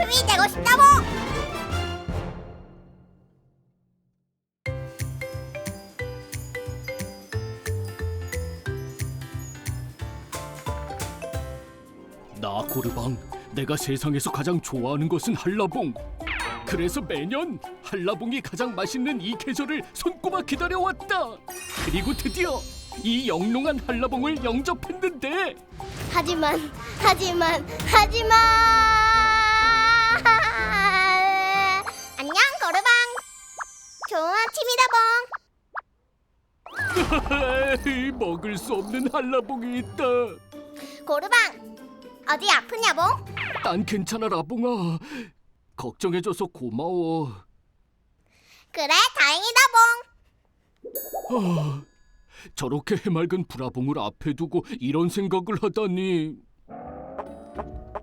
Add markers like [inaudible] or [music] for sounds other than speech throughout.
명품이 되고 싶다고. 나 고르방 내가 세상에서 가장 좋아하는 것은 한라봉. 그래서 매년 한라봉이 가장 맛있는 이 계절을 손꼽아 기다려왔다. 그리고 드디어 이 영롱한 한라봉을 영접했는데. 하지만 하지만 하지만 [laughs] 아침이다 먹을 수 없는 한라봉이 있다. 봉 고르방 어디 아프냐 봉? 난 괜찮아 라봉아. 걱정해줘서 고마워. 그래 다행이다 봉. 아, 저렇게 해맑은 브라봉을 앞에 두고 이런 생각을 하다니.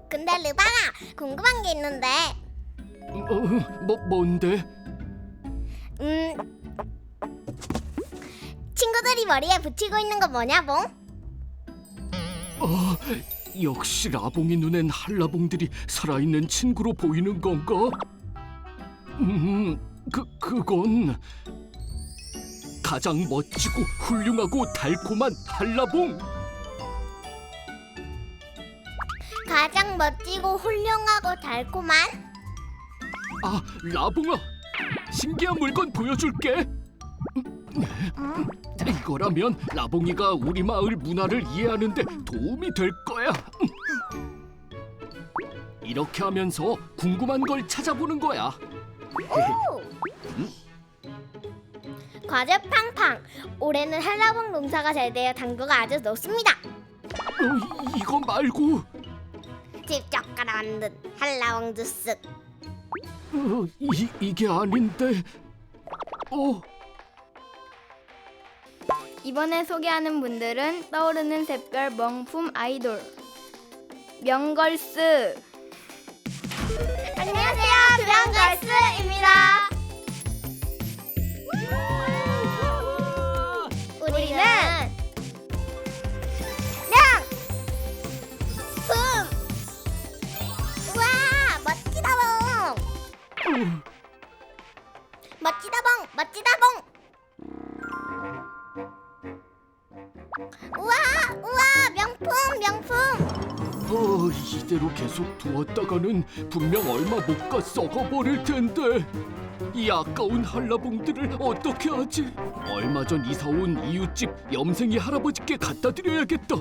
근데 르방아 궁금한 게 있는데. 어, 뭐 뭔데? 음 친구들이 머리에 붙이고 있는 거 뭐냐 봉? 아, 역시 라봉이 눈엔 한라봉들이 살아있는 친구로 보이는 건가? 음, 그 그건 가장 멋지고 훌륭하고 달콤한 한라봉. 가장 멋지고 훌륭하고 달콤한 아, 라봉아, 신기한 물건 보여줄게. 이거라면 라봉이가 우리 마을 문화를 이해하는데 도움이 될 거야. 이렇게 하면서 궁금한 걸 찾아보는 거야. 과즙 팡팡 올해는 한라봉 농사가 잘 되어 당도가 아주 높습니다 어, 이- 이거 말고 직접 갈아 만든 한라봉 주스 어, 이 이게 아닌데. 어, 이번에 소개하는 분들은 떠오르는 샛별 명품 아이돌. 명걸스. 안녕하세요. 명걸스입니다 멋지다 봉 멋지다 봉 우와 우와 명품 명품 어, 이대로 계속 두었다가는 분명 얼마 못 가 썩어버릴 텐데. 이 아까운 한라봉들을 어떻게 하지? 얼마 전 이사 온 이웃집 염생이 할아버지께 갖다 드려야겠다.